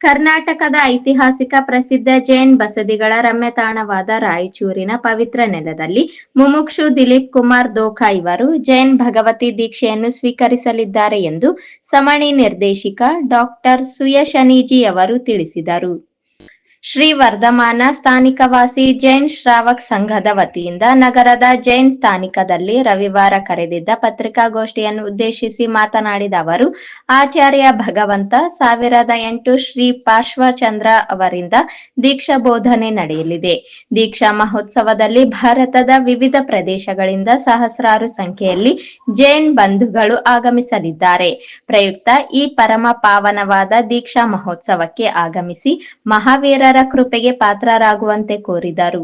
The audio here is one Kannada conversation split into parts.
ಕರ್ನಾಟಕದ ಐತಿಹಾಸಿಕ ಪ್ರಸಿದ್ಧ ಜೈನ್ ಬಸದಿಗಳ ರಮ್ಯತಾಣವಾದ ರಾಯಚೂರಿನ ಪವಿತ್ರ ನೆಲದಲ್ಲಿ ಮುಮುಕ್ಷು ದಿಲೀಪ್ ಕುಮಾರ್ ದೋಖಾ ಇವರು ಜೈನ್ ಭಗವತಿ ದೀಕ್ಷೆಯನ್ನು ಸ್ವೀಕರಿಸಲಿದ್ದಾರೆ ಎಂದು ಸಮಣಿ ನಿರ್ದೇಶಿಕ ಡಾಕ್ಟರ್ ಸುಯಶನೀಜಿ ಅವರು ತಿಳಿಸಿದರು. ಶ್ರೀ ವರ್ಧಮಾನ ಸ್ಥಾನಿಕವಾಸಿ ಜೈನ್ ಶ್ರಾವಕ್ ಸಂಘದ ವತಿಯಿಂದ ನಗರದ ಜೈನ್ ಸ್ಥಾನಿಕದಲ್ಲಿ ರವಿವಾರ ಕರೆದಿದ್ದ ಪತ್ರಿಕಾಗೋಷ್ಠಿಯನ್ನು ಉದ್ದೇಶಿಸಿ ಮಾತನಾಡಿದ ಅವರು, ಆಚಾರ್ಯ ಭಗವಂತ ಸಾವಿರದ ಎಂಟು ಶ್ರೀ ಪಾರ್ಶ್ವಚಂದ್ರ ಅವರಿಂದ ದೀಕ್ಷಾ ಬೋಧನೆ ನಡೆಯಲಿದೆ. ದೀಕ್ಷಾ ಮಹೋತ್ಸವದಲ್ಲಿ ಭಾರತದ ವಿವಿಧ ಪ್ರದೇಶಗಳಿಂದ ಸಹಸ್ರಾರು ಸಂಖ್ಯೆಯಲ್ಲಿ ಜೈನ್ ಬಂಧುಗಳು ಆಗಮಿಸಲಿದ್ದಾರೆ. ಪ್ರಯುಕ್ತ ಈ ಪರಮ ಪಾವನವಾದ ದೀಕ್ಷಾ ಮಹೋತ್ಸವಕ್ಕೆ ಆಗಮಿಸಿ ಮಹಾವೀರರ ಕೃಪೆಗೆ ಪಾತ್ರರಾಗುವಂತೆ ಕೋರಿದರು.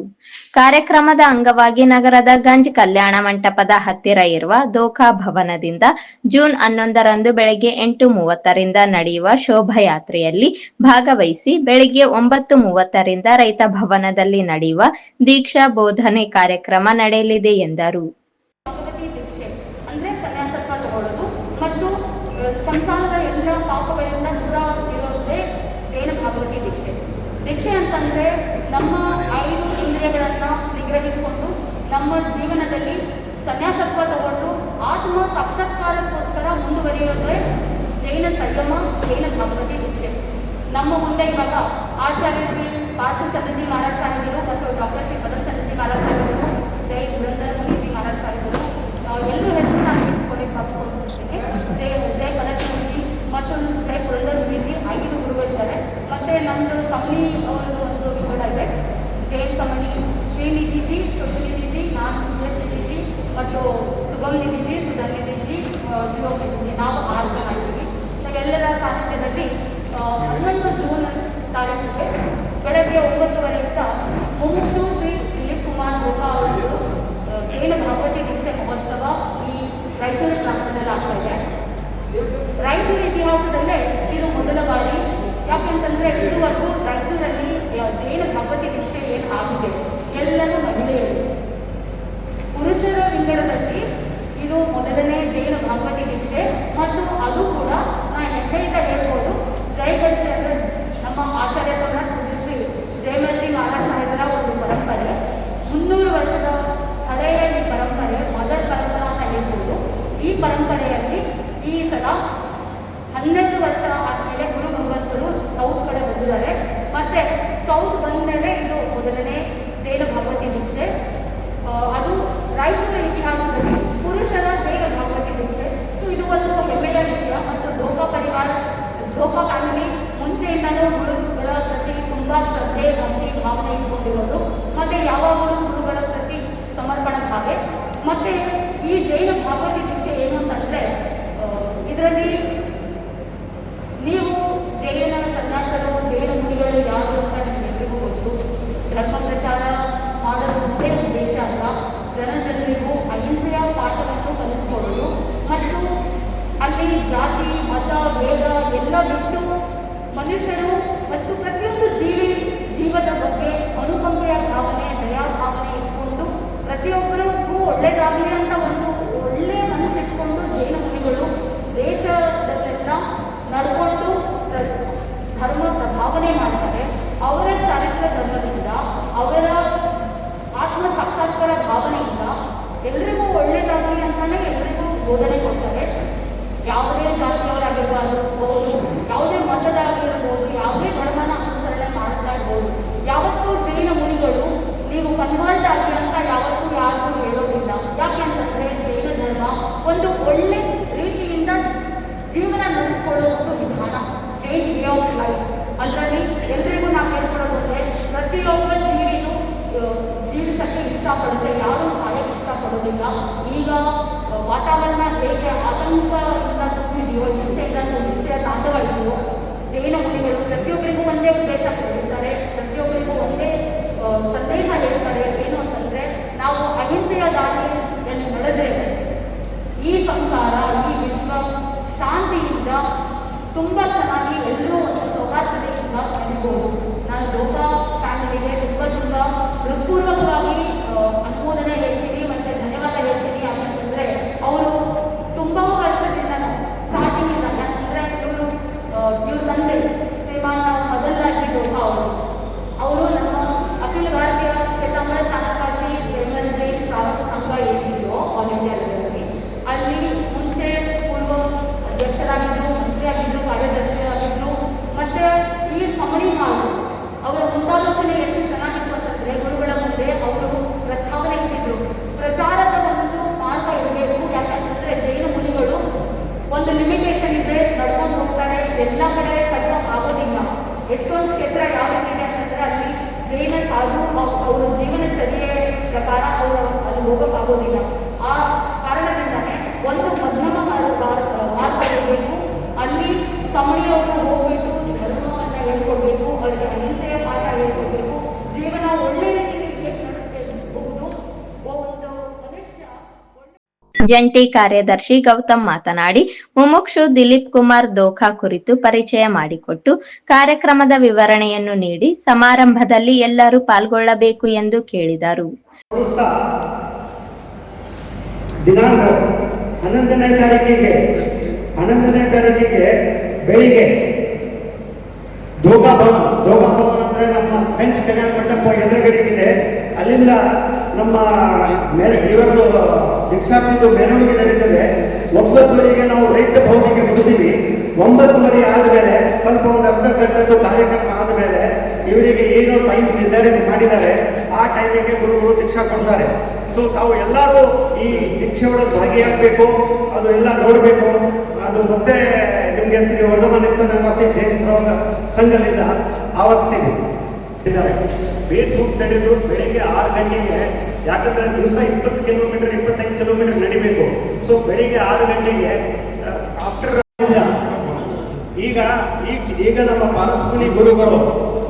ಕಾರ್ಯಕ್ರಮದ ಅಂಗವಾಗಿ ನಗರದ ಗಂಜ್ ಕಲ್ಯಾಣ ಮಂಟಪದ ಹತ್ತಿರ ಇರುವ ದೋಖಾ ಭವನದಿಂದ ಜೂನ್ ಹನ್ನೊಂದರಂದು ಬೆಳಗ್ಗೆ ಎಂಟು ಮೂವತ್ತರಿಂದ ನಡೆಯುವ ಶೋಭಾಯಾತ್ರೆಯಲ್ಲಿ ಭಾಗವಹಿಸಿ ಬೆಳಗ್ಗೆ ಒಂಬತ್ತು ಮೂವತ್ತರಿಂದ ರೈತ ಭವನದಲ್ಲಿ ನಡೆಯುವ ದೀಕ್ಷಾ ಬೋಧನೆ ಕಾರ್ಯಕ್ರಮ ನಡೆಯಲಿದೆ ಎಂದರು ಭಗವತಿ ದೀಕ್ಷೆ ಅಂದರೆ ಸನ್ಯಾಸತ್ವ ತಗೊಳ್ಳೋದು ಮತ್ತು ಅಹ್, ಸಂಸಾರದ ಎಲ್ಲ ಪಾಪಗಳಿಂದ ದೂರ ಇರೋದೇ ಜೈನ ಭಾಗವತಿ ದೀಕ್ಷೆ ಅಂತಂದರೆ ನಮ್ಮ ಐದು ಇಂದ್ರಿಯಗಳನ್ನು ನಿಗ್ರಹಿಸಿಕೊಂಡು ನಮ್ಮ ಜೀವನದಲ್ಲಿ ಸನ್ಯಾಸತ್ವ ತಗೊಂಡು ಆತ್ಮ ಸಾಕ್ಷಾತ್ಕಾರಕ್ಕೋಸ್ಕರ ಮುಂದುವರಿಯೋದೇ ಜೈನ ಸಂಯಮ, ಜೈನ ಭಾಗವತಿ ದೀಕ್ಷೆ ನಮ್ಮ ಮುಂದೆ ಇವಾಗ ಆಚಾರ್ಯ ಶ್ರೀ ಪಾರ್ಶ್ವಚಂದ್ರಜಿ ಮಹಾರಾಜ್ ಸಾಹೇಬರು ಮತ್ತು ಡಾಕ್ಟರ್ ಶ್ರೀ ಚಂದ್ರಜಿ ಮಹಾರಾಜ್ ಸಾಹೇಬರು, ಜೈ ಪುರಂದರ್ ಜಿ ಮಹಾರಾಜ್ ಸಾಹೇಬರು ಎಲ್ಲರ ಹೆಸರು ನಾನು ಕೊನೆಗೆ ಬರ್ಕೊಳ್ತೀನಿ ಜೈ ಜೈ ಪದಶಿವಜಿ ಮತ್ತು ಜೈ ಪುರಂದರ್ ಮತ್ತು ನಮ್ಮದು ಸಮಣಿ ಅವರದ್ದು ಒಂದು ವಿಭಾಗ ಇದೆ. ಜೈನ್ ಸಮಣಿ ಶ್ರೀನಿಧಿಜಿ ಶುಭ ನಿಧಿಜಿ ನಾನು ಸುರೇಶ್ ನಿಧಿಜಿ ಮತ್ತು ಸುಗಮ್ ನಿಧಿಜಿ ಸುಧನ್ ನಿಧಿಜಿ ಶಿವಮ್ ನಿಧಿಜಿ ನಾವು ಆರು ಜನ ಇದ್ದೀವಿ. ಎಲ್ಲರ ಸಾನ್ನಿಧ್ಯದಲ್ಲಿ ಆ, ಹನ್ನೊಂದು ಜೂನ್ ತಾರೀಕಿಗೆ ಬೆಳಗ್ಗೆ ಒಂಬತ್ತುವರೆಯಿಂದ ಮುಂಚು ಶ್ರೀ ದಿಲೀಪ್ ಕುಮಾರ್ ಗೋಪಾ ಅವರದ್ದು ಆ, ಜೈನ ಭಗವತಿ ದೀಕ್ಷೆ ಮಹೋತ್ಸವ ಈ ರಾಯಚೂರು ಪ್ರಾಂತದಲ್ಲಿ ಆಗ್ತಾ ಇದೆ. ರಾಯಚೂರು ಇತಿಹಾಸದಲ್ಲೇ ಇದು ಮೊದಲ ಬಾರಿ ಯಾಕೆಂತಂದ್ರೆ ಇದುವರೆಗೂ ರಾಯಚೂರಲ್ಲಿ ಜೈನ ಭಗವತಿ ದೀಕ್ಷೆ ಏನು ಆಗಿದೆ? ಎಲ್ಲರೂ ಮಹಿಳೆಯರು. ಪುರುಷರ ವಿಂಗಡದಲ್ಲಿ ಇದು ಮೊದಲನೇ ಜೈನ ಭಾಗವತಿ ದೀಕ್ಷೆ, ಮತ್ತು ಅದು ಕೂಡ ನಾ ಹೆಮ್ಮೆಯಿಂದ ಹೇಳ್ಬೋದು ಜಯಗಜ್ಜೆ ಅಂದರೆ ನಮ್ಮ ಆಚಾರ್ಯ ಸಮ್ರಾಟ್ ಪೂಜ್ಯ ಶ್ರೀ ಮಹಾರಾಜ್ ಸಾಹೇಬರ ಒಂದು ಪರಂಪರೆ. ಮುನ್ನೂರು ವರ್ಷದ ಹಳೆಯ ಈ ಪರಂಪರೆ, ಮೊದಲ ಪರಂಪರೆ ಅಂತ ಹೇಳ್ಬೋದು. ಈ ಪರಂಪರೆಯಲ್ಲಿ ಈ ಸಲ ಹನ್ನೆರಡು ವರ್ಷ ಆದಮೇಲೆ ಗುರು ಭಗವಂತರು ಸೌತ್ ಕಡೆ ಬಂದಿದ್ದಾರೆ ಮತ್ತೆ ಸೌತ್ ಬಂದಮೇಲೆ ಇದು ಮೊದಲನೇ ಜೈನ ಭಗವತಿ ದೀಕ್ಷೆ ಆ, ಅದು ರಾಯಚೂರು ಇತಿಹಾಸದಲ್ಲಿ ಪುರುಷರ ಜೈನ ಭಗವತಿ ದೀಕ್ಷೆ ಸೊ ಇದು ಒಂದು ಹೆಮ್ಮೆಯ ವಿಷಯ ಮತ್ತು ಲೋಕ ಪರಿವಾರ ಫ್ಯಾಮಿಲಿ ಮುಂಚೆಯಿಂದಲೂ ಗುರುಗಳ ಪ್ರತಿ ತುಂಬ ಶ್ರದ್ಧೆ ಭಕ್ತಿ ಭಾವನೆ ಇಟ್ಕೊಂಡಿರೋದು. ಮತ್ತು ಯಾವಾಗಲೂ ಗುರುಗಳ ಪ್ರತಿ ಸಮರ್ಪಣಾ ಭಾವೆ ಮತ್ತು ಈ ಜೈನ ಭಾಗವತಿ ದೀಕ್ಷೆ ಏನು ಅಂತಂದರೆ ಇದರಲ್ಲಿ ನೀವು ಜೈನ ಸನ್ಯಾಸರು, ಜೈನ ಮುನಿಗಳು ಯಾರು ಅಂತ ನಿಮಗೆಲ್ಲರಿಗೂ ಗೊತ್ತು. ಧರ್ಮ ಪ್ರಚಾರ ಮಾಡೋದು ಒಂದೇ ಉದ್ದೇಶ ಅಲ್ಲ ಜನ ಜನರಿಗೂ ಅಹಿಂಸೆಯ ಪಾಠವನ್ನು ಕಲಿಸ್ಕೊಡೋದು. ಮತ್ತು ಅಲ್ಲಿ ಜಾತಿ, ಮತ, ಭೇದ ಎಲ್ಲ ಬಿಟ್ಟು ಮನುಷ್ಯರು ಮತ್ತು ಪ್ರತಿಯೊಂದು ಜೀವಿ, ಜೀವದ ಬಗ್ಗೆ ಅನುಕಂಪೆಯ ಭಾವನೆ, ದಯಾ ಭಾವನೆ ಇಟ್ಕೊಂಡು ಪ್ರತಿಯೊಬ್ಬರಿಗೂ ಒಳ್ಳೆಯದಾಗಲಿ ಅಂತ ಒಂದು ಒಳ್ಳೆಯ ಮನಸ್ಸಿಟ್ಕೊಂಡು ಜೈನ ಮುನಿಗಳು ದೇಶದಲ್ಲೆಲ್ಲ ನಡ್ಕೊಂಡು ಧರ್ಮ ಪ್ರಭಾವನೆ ಮಾಡ್ತಾರೆ. ಅವರ ಚಾರಿತ್ರ ಧರ್ಮದಿಂದ, ಅವರ ಆತ್ಮ ಸಾಕ್ಷಾತ್ಕಾರ ಭಾವನೆಯಿಂದ ಎಲ್ರಿಗೂ ಒಳ್ಳೆಯದಾಗಲಿ ಅಂತಲೇ ಎಲ್ರಿಗೂ ಬೋಧನೆ ಕೊಡ್ತಾರೆ. ಯಾವುದೇ ಜಾತಿಯವರಾಗಿರ್ಬಾರ್ದು ಬಹುದು ಯಾವುದೇ ಮತದಾಗಿರ್ಬೋದು ಯಾವುದೇ ಧರ್ಮನ ಅನುಸರಣೆ ಮಾಡ್ತಾ ಇರ್ಬೋದು ಯಾವತ್ತೂ ಜೈನ ಮುನಿಗಳು ನೀವು ಕನ್ವರ್ಟ್ ಆಗಿ ಅಂತ ಯಾವತ್ತೂ ಯಾರಿಗೂ ಹೇಳೋದಿಲ್ಲ. ಯಾಕೆ ಅಂತಂದ್ರೆ ಜೈನ ಧರ್ಮ ಒಂದು ಒಳ್ಳೆ ರೀತಿಯಿಂದ ಜೀವನ ನಡೆಸ್ಕೊಳ್ಳೋ ಒಂದು ವಿಧಾನ. Jain way of life. ಅದರಲ್ಲಿ ಎಲ್ರಿಗೂ ನಾವು ಹೇಳ್ಕೊಡೋದಂದ್ರೆ ಪ್ರತಿಯೊಬ್ಬ ಜೀವಿನೂ ಜೀವಿಸಕ್ಕೆ ಇಷ್ಟಪಡುತ್ತೆ. ಯಾರು ಸಾಯಕ್ಕೆ ಇಷ್ಟಪಡೋದಿಲ್ಲ. ಈಗ ವಾತಾವರಣ ಹೇಗೆ ಆತಂಕದಿಂದ ತುಂಬಿದೆಯೋ ಹಿಂಸೆಯಿಂದ ಹಿಂಸೆಯ ತಾಂಡಗಳಿದೆಯೋ ಜೈನ ಗುರಿಗಳು ಪ್ರತಿಯೊಬ್ಬರಿಗೂ ಒಂದೇ ಉದ್ದೇಶ ಕೊಡುತ್ತಾರೆ ಪ್ರತಿಯೊಬ್ಬರಿಗೂ ಒಂದೇ ಸಂದೇಶ ಹೇಳ್ತಾರೆ. ಏನು ಅಂತಂದ್ರೆ, ನಾವು ಅಹಿಂಸೆಯ ದಾರಿಯಲ್ಲಿ ನಡೆದ್ರೆ ಈ ಸಂಸಾರ, ಈ ವಿಶ್ವ ಶಾಂತಿಯಿಂದ ತುಂಬ ಚೆನ್ನಾಗಿ ಎಲ್ಲರೂ ಒಂದು ಸೌಹಾರ್ದತೆಯಿಂದ ನಡೀಬೋದು. ನಾನು ಲೋಕ ಫ್ಯಾಮಿಲಿಗೆ ತುಂಬ ತುಂಬ ಹೃತ್ಪೂರ್ವಕವಾಗಿ ಅವರ ಮುಂದಾಲೋಚನೆ ಎಷ್ಟು ಚೆನ್ನಾಗಿತ್ತು ಅಂತಂದರೆ ಗುರುಗಳ ಮುಂದೆ ಅವರು ಪ್ರಸ್ತಾವನೆ ಇಟ್ಟಿದ್ರು. ಪ್ರಚಾರ ಒಂದು ಮಾಡ್ತಾ ಇರಬೇಕು. ಯಾಕಂತಂದರೆ ಜೈನ ಮುನಿಗಳು ಒಂದು ಲಿಮಿಟೇಷನ್ ಇದೆ, ನಡ್ಕೊಂಡು ಹೋಗ್ತಾರೆ. ಎಲ್ಲ ಕಡೆ ಕಡಿಮೆ ಆಗೋದಿಲ್ಲ. ಎಷ್ಟೊಂದು ಕ್ಷೇತ್ರ ಯಾವ ರೀತಿ ಇದೆ ಅಂತಂದರೆ ಅಲ್ಲಿ ಜೈನ ಸಾಧು ಅವರ ಜೀವನಚರ್ಯೆ ಪ್ರಕಾರ ಅವರು ಅಲ್ಲಿ ಹೋಗೋಕ್ಕಾಗೋದಿಲ್ಲ. ಆ ಜಂಟಿ ಕಾರ್ಯದರ್ಶಿ ಗೌತಮ್ ಮಾತನಾಡಿ, ಮುಮುಕ್ಷು ದಿಲೀಪ್ ಕುಮಾರ್ ದೋಖಾ ಕುರಿತು ಪರಿಚಯ ಮಾಡಿಕೊಟ್ಟು, ಕಾರ್ಯಕ್ರಮದ ವಿವರಣೆಯನ್ನು ನೀಡಿ ಸಮಾರಂಭದಲ್ಲಿ ಎಲ್ಲರೂ ಪಾಲ್ಗೊಳ್ಳಬೇಕು ಎಂದು ಕೇಳಿದರು. ದಿನಾಂಕ ಹನ್ನೊಂದನೇ ತಾರೀಕಿಗೆ ಹನ್ನೊಂದನೇ ತಾರೀಕಿಗೆ ಬೆಳಿಗ್ಗೆ ದೋಗಾ ಭವನ ದೋಗಾ ಭವನ ಅಂದ್ರೆ ನಮ್ಮ ಬೆಂಚ್ ಕಲ್ಯಾಣ ಮಂಟಪ ಎದುರುಗಡೆಗಿದೆ. ಅಲ್ಲಿಂದ ನಮ್ಮ ಮೇರೆ ಇವರದು ದೀಕ್ಷಾಂತಿದ್ದು ಮೆರವಣಿಗೆ ನಡೀತದೆ. ಒಂಬತ್ತುವರೆಗೆ ನಾವು ರೈತ ಭವನಿಗೆ ಮುಗಿದೀವಿ ಒಂಬತ್ತುವರೆ ಆದಮೇಲೆ ಸ್ವಲ್ಪ ಒಂದು ಅರ್ಧ ಗಂಟೆದ್ದು ಕಾರ್ಯಕ್ರಮ ಆದಮೇಲೆ ಇವರಿಗೆ ಏನು ಟೈಮ್ ನಿರ್ಧಾರ ಮಾಡಿದ್ದಾರೆ. ಆ ಟೈಮಿಗೆ ಗುರುಗಳು ದೀಕ್ಷಾ ಕೊಡ್ತಾರೆ. ಸೊ ತಾವು ಎಲ್ಲರೂ ಈ ಒಳಗೆ ಭಾಗಿಯಾಗಬೇಕು. ಅದು ಎಲ್ಲ ನೋಡಬೇಕು. ಅದು ಮತ್ತೆ ನಿಮಗೆ ವಾಸಿ ಜೈನ ಸರೋವರ ಸಂಘದಿಂದ ಆವರಿಸ್ತೀವಿ. ಇದ್ದಾರೆ. ಬೇರ್ ನಡೆದು ಬೆಳಿಗ್ಗೆ ಆರು ಗಂಟೆಗೆ ಯಾಕಂದ್ರೆ ದಿವಸ ಇಪ್ಪತ್ತು ಕಿಲೋಮೀಟರ್ ಇಪ್ಪತ್ತೈದು ಕಿಲೋಮೀಟರ್ ನಡಿಬೇಕು. ಸೊ ಬೆಳಿಗ್ಗೆ ಆರು ಗಂಟೆಗೆ ಆಫ್ಟರ್ ಈಗ ಈಗ ನಮ್ಮ ಪಾರಸ್ಪನಿ ಗುರುಗಳು,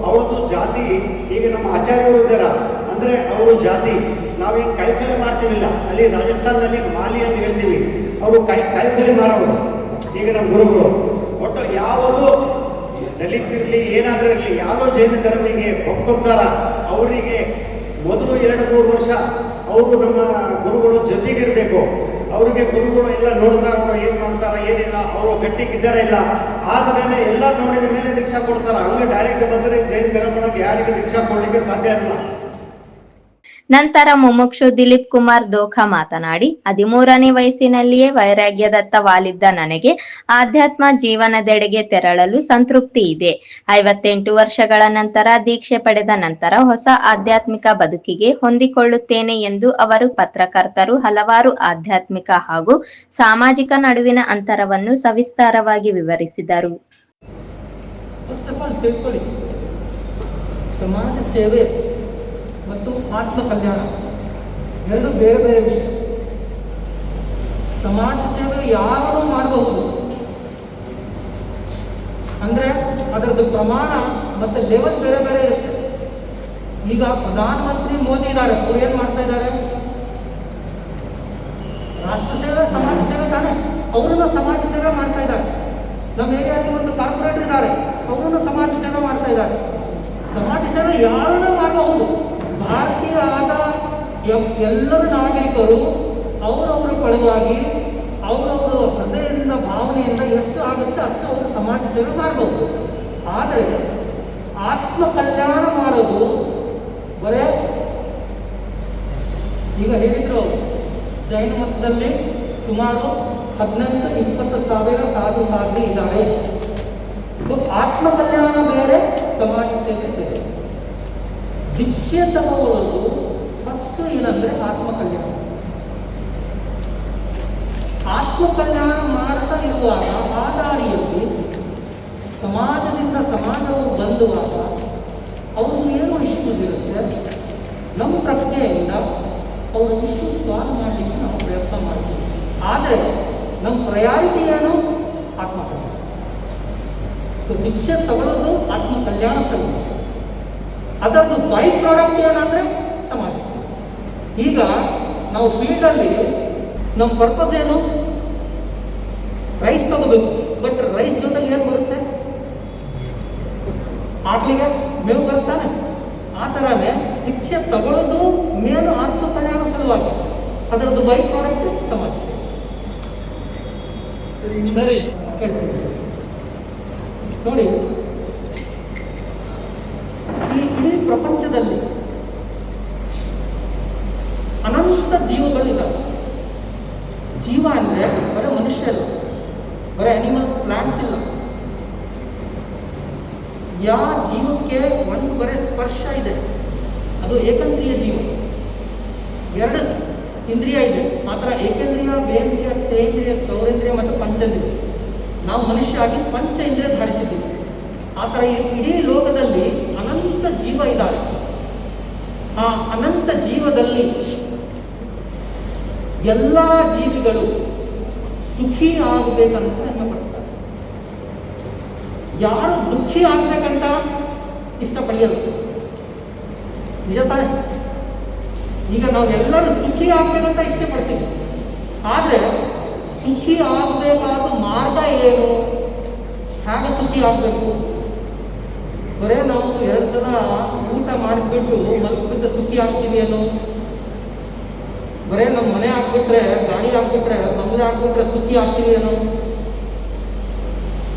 ಅವ್ರದ್ದು ಜಾತಿ, ಈಗ ನಮ್ಮ ಆಚಾರ್ಯರು ಇದ್ದಾರ ಅಂದ್ರೆ ಅವರು ಜಾತಿ, ನಾವೇನು ಕೈಫೆಲೆ ಮಾಡ್ತೀವಿಲ್ಲ. ಅಲ್ಲಿ ರಾಜಸ್ಥಾನದಲ್ಲಿ ಮಾಲಿ ಅಂತ ಹೇಳ್ತೀವಿ. ಅವರು ಕೈ, ಕೈಫೆಲೆ ಮಾರೋರು ಈಗ ನಮ್ಮ ಗುರುಗಳು, ಒಟ್ಟು ಯಾವುದು ದಲಿತ ಇರಲಿ ಏನಾದರೂ ಇರಲಿ ಯಾವ ಜೈನ ಧರ್ಮಿಗೆ ಅವರಿಗೆ ಮೊದಲು ಎರಡು ಮೂರು ವರ್ಷ ಅವರು ನಮ್ಮ ಗುರುಗಳು ಜೊತೆಗಿರಬೇಕು. ಅವರಿಗೆ ಗುರುಗಳು ಎಲ್ಲ ನೋಡ್ತಾರ, ಏನು ಮಾಡ್ತಾರ, ಏನಿಲ್ಲ, ಅವರು ಗಟ್ಟಿಗಿದ್ದಾರೆ ಇಲ್ಲ. ಆದಮೇಲೆ ಎಲ್ಲ ನೋಡಿದ ಮೇಲೆ ದೀಕ್ಷಾ ಕೊಡ್ತಾರ. ಹಂಗೆ ಡೈರೆಕ್ಟ್ ಬಂದರೆ ಜೈನ್ ಧರ್ಮಕ್ಕೆ ಯಾರಿಗೆ ದೀಕ್ಷಾ ಕೊಡ್ಲಿಕ್ಕೆ ಸಾಧ್ಯ ಇಲ್ಲ. ನಂತರ ಮುಮುಕ್ಷು ದಿಲೀಪ್ ಕುಮಾರ್ ದೋಖಾ ಮಾತನಾಡಿ, ಹದಿಮೂರನೇ ವಯಸ್ಸಿನಲ್ಲಿಯೇ ವೈರಾಗ್ಯದತ್ತ ವಾಲಿದ್ದ ನನಗೆ ಆಧ್ಯಾತ್ಮ ಜೀವನದೆಡೆಗೆ ತೆರಳಲು ಸಂತೃಪ್ತಿ ಇದೆ. ಐವತ್ತೆಂಟು ವರ್ಷಗಳ ನಂತರ ದೀಕ್ಷೆ ಪಡೆದ ನಂತರ ಹೊಸ ಆಧ್ಯಾತ್ಮಿಕ ಬದುಕಿಗೆ ಹೊಂದಿಕೊಳ್ಳುತ್ತೇನೆ ಎಂದು ಅವರು ಪತ್ರಕರ್ತರು ಹಲವಾರು ಆಧ್ಯಾತ್ಮಿಕ ಹಾಗೂ ಸಾಮಾಜಿಕ ನಡುವಿನ ಅಂತರವನ್ನು ಸವಿಸ್ತಾರವಾಗಿ ವಿವರಿಸಿದರು. ಸಮಾಜ ಸೇವೆ ಮತ್ತು ಆತ್ಮ ಕಲ್ಯಾಣ. ಎರಡು ಬೇರೆ ಬೇರೆ ವಿಷಯ. ಸಮಾಜ ಸೇವೆ ಯಾರೂ ಮಾಡಬಹುದು? ಅಂದ್ರೆ ಅದರದ್ದು ಪ್ರಮಾಣ ಮತ್ತೆ ಲೆವೆಲ್ ಬೇರೆ ಬೇರೆ ಇರುತ್ತೆ. ಈಗ ಪ್ರಧಾನಮಂತ್ರಿ ಮೋದಿ ಇದ್ದಾರೆ, ಅವ್ರು ಏನು ಮಾಡ್ತಾ ಇದ್ದಾರೆ? ರಾಷ್ಟ್ರ ಸೇವೆ, ಸಮಾಜ ಸೇವೆ ತಾನೆ. ಅವರನ್ನು ಸಮಾಜ ಸೇವೆ ಮಾಡ್ತಾ ಇದ್ದಾರೆ. ನಮ್ಮ ಏರಿಯಾದಲ್ಲಿ ಒಂದು ಕಾರ್ಪೊರೇಟರ್ ಇದ್ದಾರೆ, ಅವರನ್ನು ಸಮಾಜ ಸೇವೆ ಮಾಡ್ತಾ ಇದ್ದಾರೆ. ಸಮಾಜ ಸೇವೆ ಯಾರನ್ನೂ ಮಾಡಬಹುದು. ಭಾರತೀಯ ಆದ ಎಲ್ಲರೂ ನಾಗರಿಕರು ಅವರವರ ಪರವಾಗಿ ಅವರವರ ಹೃದಯದಿಂದ, ಭಾವನೆಯಿಂದ ಎಷ್ಟು ಆಗುತ್ತೆ ಅಷ್ಟು ಅವರು ಸಮಾಜ ಸೇವೆ ಮಾಡಬಹುದು ಆದರೆ ಆತ್ಮ ಕಲ್ಯಾಣ ಮಾಡೋದು ಬರೇ ಈಗ ಹೇಳಿದ್ರು ಜೈನ ಮತದಲ್ಲಿ ಸುಮಾರು ಹದಿನೆಂಟು, ಇಪ್ಪತ್ತು ಸಾವಿರ ಸಾಧು ಸಾಧನೆ ಇದ್ದಾರೆ. ಸೊ ಆತ್ಮ ಕಲ್ಯಾಣ ಬೇರೆ, ಸಮಾಜ ಸೇವೆ ಬೇರೆ. ದೀಕ್ಷೆ ತಗೊಳ್ಳೋದು ಫಸ್ಟ್ ಏನಂದ್ರೆ ಆತ್ಮ ಕಲ್ಯಾಣ ಆತ್ಮ ಕಲ್ಯಾಣ ಮಾಡ್ತಾ ಇರುವಾಗ ಆ ದಾರಿಯಲ್ಲಿ ಸಮಾಜದಿಂದ ಸಮಾಜವು ಬಂದುವಾಗ ಅವ್ರಿಗೆ ಏನು ಇಶ್ಯೂಸ್ ಇರುತ್ತೆ? ನಮ್ಮ ಪ್ರಜ್ಞೆಯಿಂದ ಅವರು ಇಷ್ಟು ಸಾಲ್ವ್ ಮಾಡಲಿಕ್ಕೆ ನಾವು ಪ್ರಯತ್ನ ಮಾಡ್ತೀವಿ. ಆದರೆ ನಮ್ಮ ಪ್ರಯಾರಿಟಿ ಏನು? ಆತ್ಮ ಕಲ್ಯಾಣ ಸೊ ತಗೊಳ್ಳೋದು ಆತ್ಮ ಕಲ್ಯಾಣ ಅದರದ್ದು ಬೈ ಪ್ರಾಡಕ್ಟ್ ಏನಂದ್ರೆ ಸಮಾಜ ಸೇವೆ. ಈಗ ನಾವು ಫೀಲ್ಡಲ್ಲಿ ನಮ್ಮ ಪರ್ಪಸ್ ಏನು? ರೈಸ್ ತಗೋಬೇಕು. ಬಟ್ ರೈಸ್ ಜೊತೆಗೆ ಏನು ಬರುತ್ತೆ? ಆಕಳಿಗೆ ಮೇವು ಬರ್ತಾನೆ ಆ ಥರನೇ ಭಿಕ್ಷೆ ತಗೊಳ್ಳೋದು ಮೇಲು ಆತ್ಮ ಕಲ್ಯಾಣ ಸಲುವಾಗಿ. ಅದರದ್ದು ಬೈ ಪ್ರಾಡಕ್ಟ್ ಸಮಾಜ ಸೇವೆ. ಸರಿ ನೋಡಿ ಈ ಇಡೀ ಪ್ರಪಂಚದಲ್ಲಿ ಅನಂತ ಜೀವಗಳಿದ್ದಾವೆ ಜೀವ ಅಂದರೆ ಬರೀ ಮನುಷ್ಯ ಇಲ್ಲ ಬರೀ ಅನಿಮಲ್ಸ್ ಪ್ಲಾಂಟ್ಸ್ ಇಲ್ಲ ಯಾವ ಜೀವಕ್ಕೆ ಒಂದು ಬರೀ ಸ್ಪರ್ಶ ಇದೆ ಅದು ಏಕಂದ್ರಿಯ ಜೀವ ಎರಡು ಸ್- ಇಂದ್ರಿಯ ಇದೆ ಮಾತ್ರ ಏಕೇಂದ್ರಿಯ ಬೇಂದ್ರಿಯ ತೇಂದ್ರಿಯ ಚೌರೇಂದ್ರಿಯ ಮತ್ತು ಪಂಚೇಂದ್ರಿಯ ನಾವು ಮನುಷ್ಯ ಆಗಿ ಪಂಚ ಇಂದ್ರಿಯ ಧಾರಿಸಿದ್ದೀವಿ ಆ ಥರ ಇಡೀ ಲೋಕದಲ್ಲಿ ಅನಂತ ಜೀವ ಇದ್ದಾರೆ. ಆ ಅನಂತ ಜೀವದಲ್ಲಿ ಎಲ್ಲ ಜೀವಿಗಳು ಸುಖಿ ಆಗಬೇಕಂತ ಇಷ್ಟಪಡಿಸ್ತಾರೆ ಯಾರು ದುಃಖಿ ಆಗ್ಬೇಕಂತ ಇಷ್ಟಪಡೆಯಲ್ಲ. ನಿಜ ತಾನೆ? ಈಗ ನಾವೆಲ್ಲರೂ ಸುಖಿ ಆಗ್ಬೇಕಂತ ಇಷ್ಟಪಡ್ತೀವಿ. ಆದರೆ ಸುಖಿ ಆಗಬೇಕಾದ ಮಾರ್ಗ ಏನು? ಹೇಗೆ ಸುಖಿ ಆಗಬೇಕು? ಬರೇ ನಾವು ಎರಡು ಸಲ ಊಟ ಮಾಡಿಬಿಟ್ಟು ಮಲ್ಕಿಬಿಟ್ಟು ಸುಖಿ ಆಗ್ತೀವಿ ಅನ್ನೋ ಬರೇ ನಮ್ಮ ಮನೆ ಹಾಕ್ಬಿಟ್ರೆ, ಗಾಡಿ ಹಾಕ್ಬಿಟ್ರೆ ಬಂಗಲೆ ಹಾಕ್ಬಿಟ್ರೆ ಸುಖಿ ಆಗ್ತೀವಿ ಅನ್ನೋ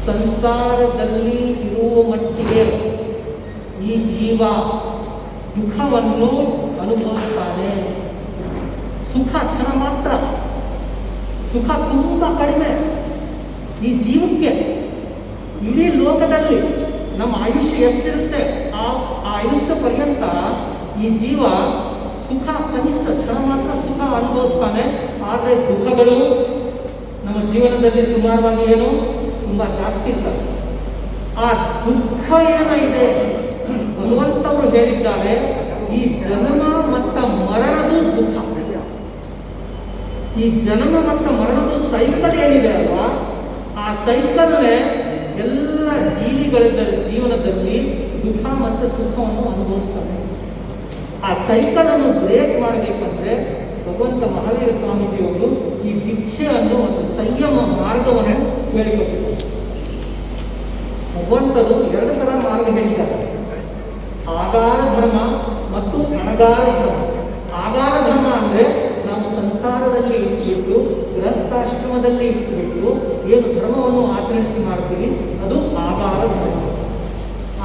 ಸಂಸಾರದಲ್ಲಿ ಇರುವ ಮಟ್ಟಿಗೆ ಈ ಜೀವ ದುಃಖವನ್ನು ಅನುಭವಿಸ್ತಾನೆ. ಸುಖ ಕ್ಷಣ ಮಾತ್ರ. ಸುಖ ತುಂಬ ಕಡಿಮೆ. ಈ ಜೀವಕ್ಕೆ ಇಡೀ ಲೋಕದಲ್ಲಿ ನಮ್ಮ ಆಯುಷ್ಯ ಎಷ್ಟಿರುತ್ತೆ? ಆ ಆಯುಷ್ಯ ಪರ್ಯಂತ ಈ ಜೀವ ಸುಖ, ಕನಿಷ್ಠ ಕ್ಷಣ ಮಾತ್ರ ಸುಖ ಅನುಭವಿಸ್ತಾನೆ. ಆದರೆ ದುಃಖಗಳು ನಮ್ಮ ಜೀವನದಲ್ಲಿ ಸುಮಾರವಾಗಿ ಏನು? ತುಂಬ ಜಾಸ್ತಿ ಇರ್ತವೆ. ಆ ದುಃಖ ಏನಿದೆ ಭಗವಂತವರು ಹೇಳಿದ್ದಾರೆ, ಈ ಜನನ ಮತ್ತು ಮರಣದು ದುಃಖ. ಈ ಜನನ ಮತ್ತು ಮರಣದ ಸೈಕಲ್ ಏನಿದೆ ಅಲ್ವಾ? ಆ ಸೈಕಲ್ನೇ ಎಲ್ಲ ಜೀವಿಗಳ ಜೀವನದಲ್ಲಿ ದುಃಖ ಮತ್ತು ಸುಖವನ್ನು ಅನುಭವಿಸ್ತಾರೆ. ಆ ಸೈಕಲ್ ಅನ್ನು ಬ್ರೇಕ್ ಮಾಡಬೇಕಂದ್ರೆ ಭಗವಂತ ಮಹಾವೀರ ಸ್ವಾಮೀಜಿಯವರು ಈ ದೀಕ್ಷೆಯನ್ನು ಒಂದು ಸಂಯಮ ಮಾರ್ಗವನ್ನು ಹೇಳಿಕೊಟ್ಟಿದ್ದಾರೆ. ಭಗವಂತರು ಎರಡು ತರ ಮಾರ್ಗ ಹೇಳಿದ್ದಾರೆ. ಆಗಾರ ಧರ್ಮ ಮತ್ತು ಅಣಗಾರ ಧರ್ಮ. ಆಗಾರ ಧರ್ಮ ಅಂದ್ರೆ ನಾವು ಸಂಸಾರದಲ್ಲಿ ಇಟ್ಬಿಟ್ಟು ಗೃಹಸ್ಥಾಶ್ರಮದಲ್ಲಿ ಬಿಟ್ಟು ಏನು ಧರ್ಮವನ್ನು ಆಚರಿಸಿ ಮಾಡ್ತೀವಿ, ಅದು ಆಭಾರ ಧರ್ಮ.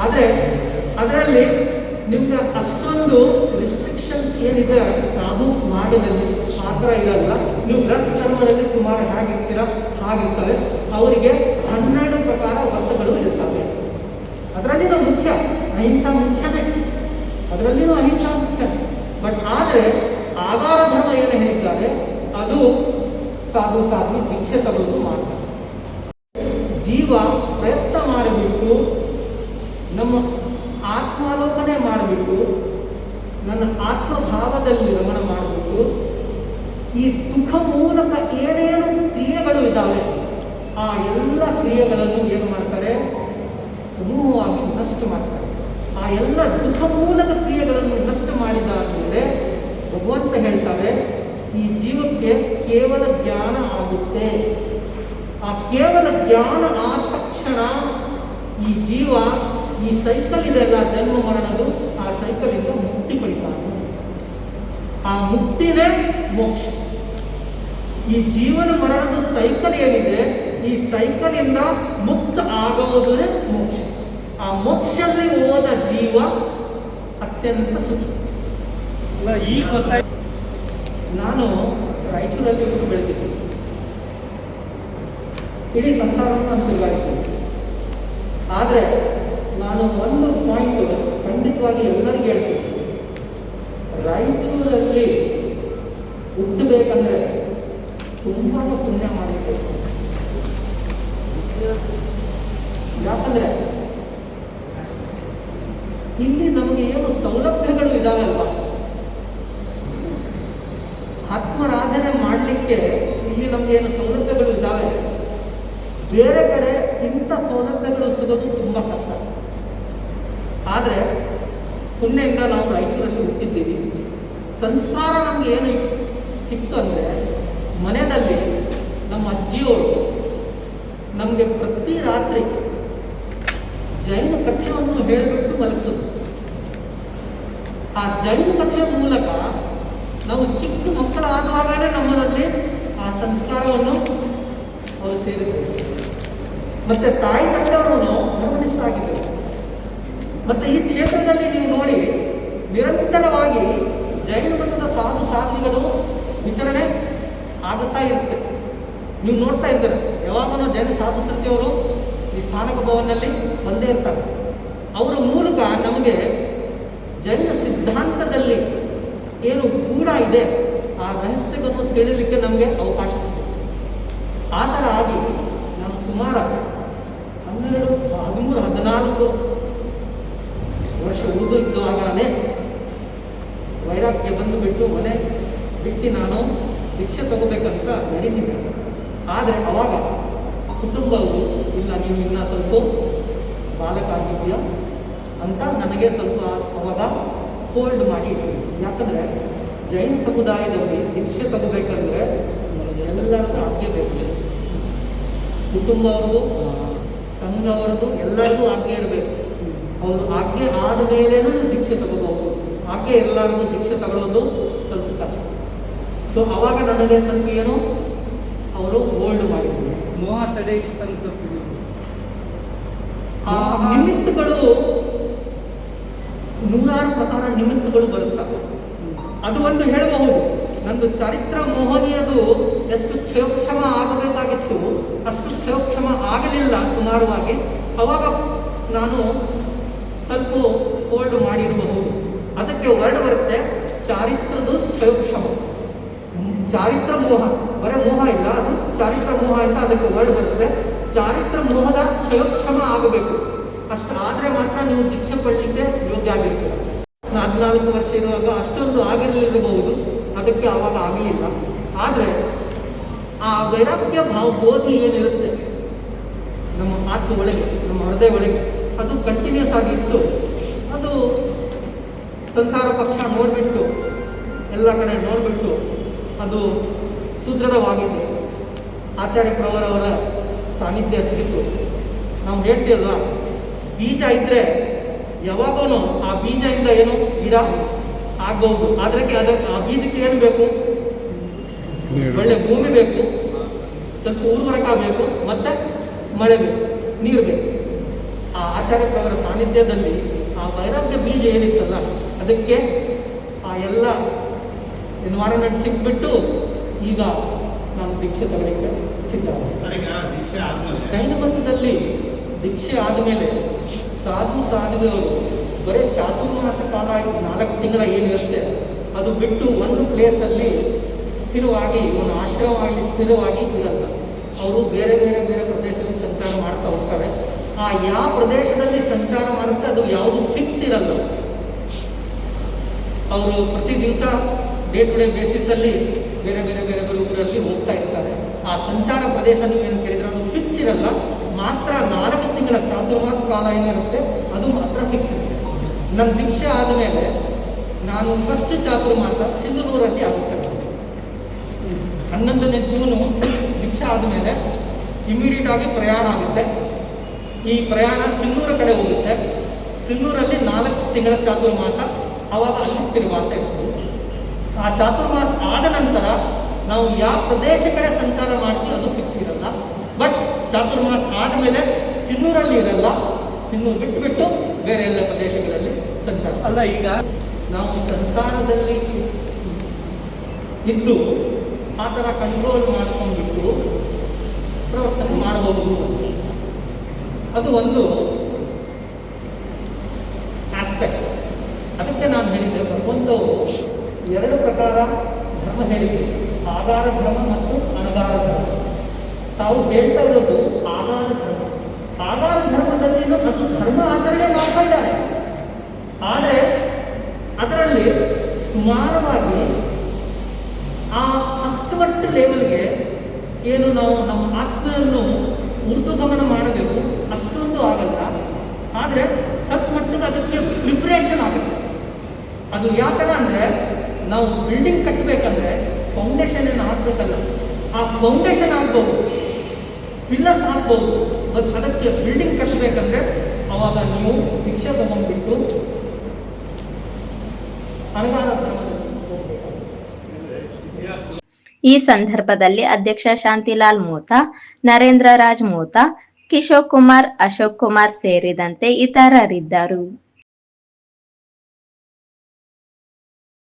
ಆದರೆ, ಅದರಲ್ಲಿ ನಿಮ್ಗೆ ಅಷ್ಟೊಂದು ರಿಸ್ಟ್ರಿಕ್ಷನ್ಸ್ ಏನಿದೆ, ಸಾಧು ಮಾರ್ಗದಲ್ಲಿ ಆ ಥರ ಇರಲ್ಲ. ನೀವು ಗೃಹಸ್ಥರ್ಮದಲ್ಲಿ ಸುಮಾರು ಹೇಗಿರ್ತೀರ, ಹಾಗಿರ್ತವೆ. ಅವರಿಗೆ ಹನ್ನೆರಡು ಪ್ರಕಾರ ವ್ರತಗಳು ಇರ್ತವೆ ಅದರಲ್ಲಿನೂ ಮುಖ್ಯ, ಅಹಿಂಸಾ ಮುಖ್ಯನೇ. ಅದರಲ್ಲಿನೂ ಅಹಿಂಸಾ ಮುಖ್ಯ. ಬಟ್ ಆದರೆ ಆಧಾರ ಧರ್ಮ ಏನು ಹೇಳಿದ್ದಾರೆ, ಅದು ಸಾಧು ಸಾಧು ಭಿಕ್ಷೆ ತಗೊಂಡು ಮಾಡ್ತಾರೆ. ಜೀವ ಪ್ರಯತ್ನ ಮಾಡಬೇಕು, ನಮ್ಮ ಆತ್ಮಾಲೋಕನೆ ಮಾಡಬೇಕು, ನನ್ನ ಆತ್ಮಭಾವದಲ್ಲಿ ರಮಣ ಮಾಡಬೇಕು. ಈ ದುಃಖ ಮೂಲಕ ಏನೇನು ಕ್ರಿಯೆಗಳು ಇದ್ದಾವೆ, ಆ ಎಲ್ಲ ಕ್ರಿಯೆಗಳನ್ನು ಏನು ಮಾಡ್ತಾರೆ? ಸಮೂಹವಾಗಿ ನಷ್ಟ ಮಾಡ್ತಾರೆ. ಆ ಎಲ್ಲ ದುಃಖ ಮೂಲಕ ಕ್ರಿಯೆಗಳನ್ನು ನಷ್ಟ ಮಾಡಿದಾದ್ಮೇಲೆ ಭಗವಂತ ಹೇಳ್ತಾರೆ ಈ ಜೀವಕ್ಕೆ ಕೇವಲ ಜ್ಞಾನ ಆಗುತ್ತೆ. ಆ ಕೇವಲ ಜ್ಞಾನ ಆದ ತಕ್ಷಣ ಈ ಜೀವ, ಈ ಸೈಕಲ್ ಇದೆಲ್ಲ ಜನ್ಮ ಮರಣದು ಆ ಸೈಕಲಿಂದ ಮುಕ್ತಿ ಪಡಿತಾನೆ. ಆ ಮುಕ್ತಿನೇ ಮೋಕ್ಷ. ಈ ಜೀವನ ಮರಣದ ಸೈಕಲ್ ಏನಿದೆ, ಈ ಸೈಕಲಿಂದ ಮುಕ್ತ ಆಗುವುದೇ ಮೋಕ್ಷ. ಆ ಮೋಕ್ಷದಲ್ಲಿ ಹೋದ ಜೀವ ಅತ್ಯಂತ ಸುಖ. ಈಗ ಗೊತ್ತಾಯ್ತು. ನಾನು ರಾಯಚೂರಲ್ಲಿ ಹುಟ್ಟು ಬೆಳೆದಿದ್ದೆ. ಇಡೀ ಸಂಸಾರವನ್ನು ನಾನು ತಿರುಗಾಡಿದ್ದೀನಿ. ಆದರೆ ನಾನು ಒಂದು ಪಾಯಿಂಟ್ ಖಂಡಿತವಾಗಿ ಎಲ್ಲರಿಗೂ ಹೇಳ್ತೀನಿ. ರಾಯಚೂರಲ್ಲಿ ಹುಟ್ಟಬೇಕಂದ್ರೆ ತುಂಬಾ ಪುಣ್ಯ ಮಾಡಬೇಕು ಯಾಕಂದ್ರೆ ಇಲ್ಲಿ ನಮಗೆ ಏನು ಸೌಲಭ್ಯಗಳು ಇದಾವಲ್ವಾ ಆತ್ಮರಾಧನೆ ಮಾಡಲಿಕ್ಕೆ ಇಲ್ಲಿ ನಮ್ಗೆ ಏನು ಸೌಲಭ್ಯಗಳು ಇದ್ದಾವೆ ಬೇರೆ ಕಡೆ ಇಂಥ ಸೌಲಭ್ಯಗಳು ಸಿಗೋದು ತುಂಬ ಕಷ್ಟ. ಆದರೆ, ಪುಣ್ಯದಿಂದ ನಾವು ರಾಯಚೂರಲ್ಲಿ ಹುಟ್ಟಿದ್ದೀವಿ. ಸಂಸ್ಕಾರ ನಮ್ಗೆ ಏನು ಸಿಕ್ತು ಅಂದರೆ, ಮನೆಯಲ್ಲಿ ನಮ್ಮ ಅಜ್ಜಿಯವರು ನಮಗೆ ಪ್ರತಿ ರಾತ್ರಿ ಜೈನ ಕಥೆಯನ್ನು ಹೇಳಿಬಿಟ್ಟು ಮಲಗಿಸೋದು. ಆ ಜೈನ ಕಥೆಯ ಮೂಲಕ ನಾವು ಚಿಕ್ಕ ಮಕ್ಕಳಾದಾಗಲೇ ನಮ್ಮಲ್ಲಿ ಆ ಸಂಸ್ಕಾರವನ್ನು ಅವರು ಸೇರಿದರು ಮತ್ತೆ ತಾಯಿ ತಂದೆಯವರು ಗಮನಿಸಲಾಗಿದೆ ಮತ್ತೆ ಈ ಕ್ಷೇತ್ರದಲ್ಲಿ ನೀವು ನೋಡಿ, ನಿರಂತರವಾಗಿ ಜೈನ ಮತದ ಸಾಧು ಸಾಧನೆಗಳು ವಿಚಾರಣೆ ಆಗುತ್ತಾ ಇರುತ್ತೆ. ನೀವು ನೋಡ್ತಾ ಇದ್ದೀರ ಯಾವಾಗಲೂ ಜೈನ ಸಾಧು ಸಂತಿಯವರು ಈ ಸ್ಥಾನಕ ಭವನದಲ್ಲಿ ಬಂದೇ ಇರ್ತಾರೆ. ಅವರ ಮೂಲಕ ನಮಗೆ ಜೈನ ಸಿದ್ಧಾಂತದಲ್ಲಿ ಏನು ಕೂಡ ಇದೆ, ಆ ರಹಸ್ಯಗಳನ್ನು ತಿಳಿಲಿಕ್ಕೆ ನಮಗೆ ಅವಕಾಶ ಸಿಗುತ್ತೆ. ಆ ಥರ ಆಗಿ ನಾನು ಸುಮಾರು ಹನ್ನೆರಡು ಹದಿಮೂರು ಹದಿನಾಲ್ಕು ಹದಿನಾಲ್ಕು ವರ್ಷ ಉಳಿದು ಇದ್ದಾಗಲೇ ವೈರಾಗ್ಯ ಬಂದು ಬಿಟ್ಟು ಮನೆ ಬಿಟ್ಟು ನಾನು ಭಿಕ್ಷೆ ತಗೋಬೇಕಂತ ನಡೀತಿದ್ದೆ ಆದರೆ ಅವಾಗ ಕುಟುಂಬವು, ಇಲ್ಲ ನೀವು ಇನ್ನ ಸ್ವಲ್ಪ ಬಾಲಕ ಆಗಿದ್ಯಾ ಅಂತ ನನಗೆ ಸ್ವಲ್ಪ ಅವಾಗ ಹೋಲ್ಡ್ ಮಾಡಿ. ಯಾಕಂದ್ರೆ ಜೈನ ಸಮುದಾಯದಲ್ಲಿ ಭಿಕ್ಷೆ ತಗೋಬೇಕಂದ್ರೆ ಎಲ್ಲರಿಗೂ ಆಜ್ಞೆ ಬೇಕು ಕುಟುಂಬ ಅವ್ರದ್ದು ಸಂಘ ಅವ್ರದ್ದು ಎಲ್ಲರಿಗೂ ಆಜ್ಞೆ ಇರಬೇಕು. ಹೌದು ಆಜ್ಞೆ ಆದ ಮೇಲೇನೂ ದೀಕ್ಷೆ ತಗೋಬಹುದು. ಆಜ್ಞೆ ಎಲ್ಲರಿಗೂ ದೀಕ್ಷೆ ತಗೊಳ್ಳೋದು ಸ್ವಲ್ಪ ಕಷ್ಟ. ಸೊ ಅವಾಗ ನನಗೆ ಸ್ವಲ್ಪ ಏನು? ಅವರು ಹೋಲ್ಡ್ ಮಾಡಿದ್ರು. ಮೋಹ ತಡೆ ಆ ನಿಮಿತ್ತಗಳು ನೂರಾರು ಪ್ರಕಾರ ನಿಮಿತ್ತಗಳು ಬರುತ್ತವೆ ಅದು ಒಂದು ಹೇಳಬಹುದು. ನಂದು ಚರಿತ್ರ ಮೋಹನಿಯದು ಎಷ್ಟು ಕ್ಷಯೋಕ್ಷಮ ಆಗಬೇಕಾಗಿತ್ತು, ಅಷ್ಟು ಕ್ಷಯೋಕ್ಷಮ ಆಗಲಿಲ್ಲ ಸುಮಾರುವಾಗಿ. ಅವಾಗ ನಾನು ಸ್ವಲ್ಪ ಹೋಲ್ಡ್ ಮಾಡಿರಬಹುದು. ಅದಕ್ಕೆ ವರ್ಡ್ ಬರುತ್ತೆ ಚಾರಿತ್ರದ ಕ್ಷಯೋಕ್ಷಮ. ಚಾರಿತ್ರ ಮೋಹ. ಬರೇ ಮೋಹ ಇಲ್ಲ ಅದು. ಚಾರಿತ್ರ ಮೋಹ ಅಂತ ಅದಕ್ಕೆ ವರ್ಡ್ ಬರುತ್ತೆ. ಚಾರಿತ್ರ ಮೋಹದ ಕ್ಷಯೋಕ್ಷಮ ಆಗಬೇಕು. ಆದರೆ ಮಾತ್ರ ನೀವು ದೀಕ್ಷೆ ಪಡಲಿಕ್ಕೆ ಯೋಗ್ಯ ಆಗಿರ್ತೀರ. ಹದಿನಾಲ್ಕು ವರ್ಷ ಇರುವಾಗ ಅಷ್ಟೊಂದು ಆಗಿರಲಿರಬಹುದು. ಅದಕ್ಕೆ ಆವಾಗ ಆಗಲಿಲ್ಲ. ಆದರೆ ಆ ವೈರಾಗ್ಯ ಭಾವ ಬೋಧಿ ಏನಿರುತ್ತೆ? ನಮ್ಮ ಆತ್ಮ ಒಳಗೆ, ನಮ್ಮ ಹೃದಯ ಒಳಗೆ, ಅದು ಕಂಟಿನ್ಯೂಸ್ ಆಗಿತ್ತು ಅದು ಸಂಸಾರ ಪಕ್ಷ ನೋಡಿಬಿಟ್ಟು, ಎಲ್ಲ ಕಡೆ ನೋಡಿಬಿಟ್ಟು ಅದು ಸುದೃಢವಾಗಿದೆ. ಆಚಾರ್ಯ ಪ್ರವರವರ ಸಾನ್ನಿಧ್ಯ ಸಿಕ್ಕಿತು. ನಾವು ಹೇಳ್ತೀವಲ್ಲ ಬೀಜ ಇದ್ದರೆ ಯಾವಾಗೂ ಆ ಬೀಜದಿಂದ ಏನು ಗಿಡ ಆಗ್ಬೋದು ಅದಕ್ಕೆ ಅದಕ್ಕೆ ಆ ಬೀಜಕ್ಕೆ ಏನು ಬೇಕು? ಒಳ್ಳೆ ಭೂಮಿ ಬೇಕು. ಸ್ವಲ್ಪ ಉರ್ವರಕ ಬೇಕು. ಮತ್ತೆ ಮಳೆ ಬೇಕು. ನೀರು ಬೇಕು. ಆ ಆಚಾರ್ಯ ಪ್ರವರ ಸಾನ್ನಿಧ್ಯದಲ್ಲಿ ಆ ವೈರಾಗ್ಯ ಬೀಜ ಏನಿತ್ತಲ್ಲ ಅದಕ್ಕೆ ಆ ಎಲ್ಲ ಎನ್ವೈರನ್ಮೆಂಟ್ ಸಿಕ್ಬಿಟ್ಟು ಈಗ ನಾನು ದೀಕ್ಷೆ ತಗೊಳ್ಳಿಕ್ಕೆ ಸಿದ್ಧ ಸರಿಗ ದೀಕ್ಷೆ ಆದಮೇಲೆ. ಜೈನ ಮತದಲ್ಲಿ ದೀಕ್ಷೆ ಆದಮೇಲೆ ಸಾಧು ಸಾಧುವೆಯವರು ಬರೀ ಚಾತುರ್ಮಾಸ ಕಾಲ ನಾಲ್ಕು ತಿಂಗಳ ಏನಿರುತ್ತೆ ಅದು ಬಿಟ್ಟು ಒಂದು ಪ್ಲೇಸಲ್ಲಿ ಸ್ಥಿರವಾಗಿ, ಒಂದು ಆಶ್ರಮವಾಗಿ ಸ್ಥಿರವಾಗಿ ಇರಲ್ಲ. ಅವರು ಬೇರೆ ಬೇರೆ ಬೇರೆ ಪ್ರದೇಶದಲ್ಲಿ ಸಂಚಾರ ಮಾಡ್ತಾ ಹೋಗ್ತಾರೆ ಆ ಯಾವ ಪ್ರದೇಶದಲ್ಲಿ ಸಂಚಾರ ಮಾಡುತ್ತೆ, ಅದು ಯಾವುದು ಫಿಕ್ಸ್ ಇರಲ್ಲ. ಅವರು ಪ್ರತಿ ದಿವಸ ಡೇ ಟು ಡೇ ಬೇಸಿಸಲ್ಲಿ ಬೇರೆ ಬೇರೆ ಬೇರೆ ಬೇರೆ ಊರಲ್ಲಿ ಹೋಗ್ತಾ ಇರ್ತಾರೆ. ಆ ಸಂಚಾರ ಪ್ರದೇಶ ನೀವೇನು ಕೇಳಿದ್ರೆ ಅದು ಫಿಕ್ಸ್ ಇರಲ್ಲ. ಮಾತ್ರ ನಾಲ್ಕು ತಿಂಗಳ ಚಾತುರ್ಮಾಸ ಕಾಲ ಏನಿರುತ್ತೆ, ಅದು ಮಾತ್ರ ಫಿಕ್ಸ್ ಇರುತ್ತೆ. ನನ್ನ ದೀಕ್ಷೆ ಆದಮೇಲೆ ನಾನು ಫಸ್ಟ್ ಚಾತುರ್ಮಾಸ ಸಿಂಧನೂರಲ್ಲಿ ಆಗುತ್ತೆ. ಹನ್ನೊಂದನೇ ಜೂನು ದೀಕ್ಷೆ ಆದಮೇಲೆ ಇಮಿಡಿಯೇಟ್ ಆಗಿ ಪ್ರಯಾಣ ಆಗುತ್ತೆ. ಈ ಪ್ರಯಾಣ ಸಿನ್ನೂರ ಕಡೆ ಹೋಗುತ್ತೆ. ಸಿನ್ನೂರಲ್ಲಿ ನಾಲ್ಕು ತಿಂಗಳ ಚಾತುರ್ಮಾಸ ಅವಾಗ ಅಲ್ಲಿ ಸ್ಥಿರವಾಸ ಇರ್ತದೆ. ಆ ಚಾತುರ್ಮಾಸ ಆದ ನಂತರ ನಾವು ಯಾವ ಪ್ರದೇಶ ಕಡೆ ಸಂಚಾರ ಮಾಡ್ತೀವಿ ಅದು ಫಿಕ್ಸ್ ಇರಲ್ಲ. ಬಟ್ ಚಾತುರ್ಮಾಸ ಆದಮೇಲೆ ಸಿನ್ನೂರಲ್ಲಿ ಇರಲ್ಲ. ಸಿನ್ನೂರು ಬಿಟ್ಬಿಟ್ಟು ಬೇರೆ ಎಲ್ಲ ಪ್ರದೇಶಗಳಲ್ಲಿ ಸಂಚಾರ. ಅಲ್ಲ ಈಗ ನಾವು ಸಂಸಾರದಲ್ಲಿ ಇದ್ದು ಆ ಥರ ಕಂಟ್ರೋಲ್ ಮಾಡ್ಕೊಂಡ್ಬಿಟ್ಟು ಪ್ರವರ್ತನೆ ಮಾಡಬಹುದು. ಅದು ಒಂದು ಆಸ್ಪೆಕ್ಟ್ ಅದಕ್ಕೆ ನಾನು ಹೇಳಿದ್ದೆ ಭಗವಂತವು ಎರಡು ಪ್ರಕಾರ ಧರ್ಮ ಹೇಳಿದೆ. ಆಧಾರ ಧರ್ಮ ಮತ್ತು ಅಣಗಾರ ಧರ್ಮ. ತಾವು ಹೇಳ್ತಾ ಇರೋದು ಆಧಾರ ಧರ್ಮ. ಆಧಾರ ಧರ್ಮದಲ್ಲಿನೂ ಅದು ಧರ್ಮ ಆಚರಣೆ ಮಾಡ್ತಾ ಇದ್ದಾರೆ. ಆದರೆ ಅದರಲ್ಲಿ ಸುಮಾರವಾಗಿ ಆ ಅಷ್ಟಮಟ್ಟ ಲೆವೆಲ್ಗೆ ಏನು ನಾವು ನಮ್ಮ ಆತ್ಮೆಯನ್ನು ಗಮನ ಮಾಡಬೇಕು ಅಷ್ಟೊಂದು ಆಗಲ್ಲ. ಆದರೆ ಮಟ್ಟಿಗೆ ಅದಕ್ಕೆ ಪ್ರಿಪ್ರೇಷನ್ ಆಗುತ್ತೆ ಅದು ಯಾವ ಥರ ಅಂದರೆ ನಾವು ಬಿಲ್ಡಿಂಗ್ ಕಟ್ಟಬೇಕಂದ್ರೆ ಫೌಂಡೇಶನ್ ಏನು ಹಾಕ್ಬೇಕಲ್ಲ. ಆ ಫೌಂಡೇಶನ್ ಆಗ್ಬೋದು ಪಿಲ್ಲರ್ಸ್ ಹಾಕ್ಬೋದು ಬಟ್ ಅದಕ್ಕೆ ಬಿಲ್ಡಿಂಗ್ ಕಟ್ಟಬೇಕಂದ್ರೆ ಅವಾಗ ನೀವು ಭಿಕ್ಷೆ ತಗೊಂಡ್ಬಿಟ್ಟು ಅನುದಾನ ಈ ಸಂದರ್ಭದಲ್ಲಿ ಅಧ್ಯಕ್ಷ ಶಾಂತಿಲಾಲ್ ಮೋತಾ, ನರೇಂದ್ರ ರಾಜ್ ಮೋತಾ, ಕಿಶೋರ್ ಕುಮಾರ್, ಅಶೋಕ್ ಕುಮಾರ್ ಸೇರಿದಂತೆ ಇತರರಿದ್ದರು.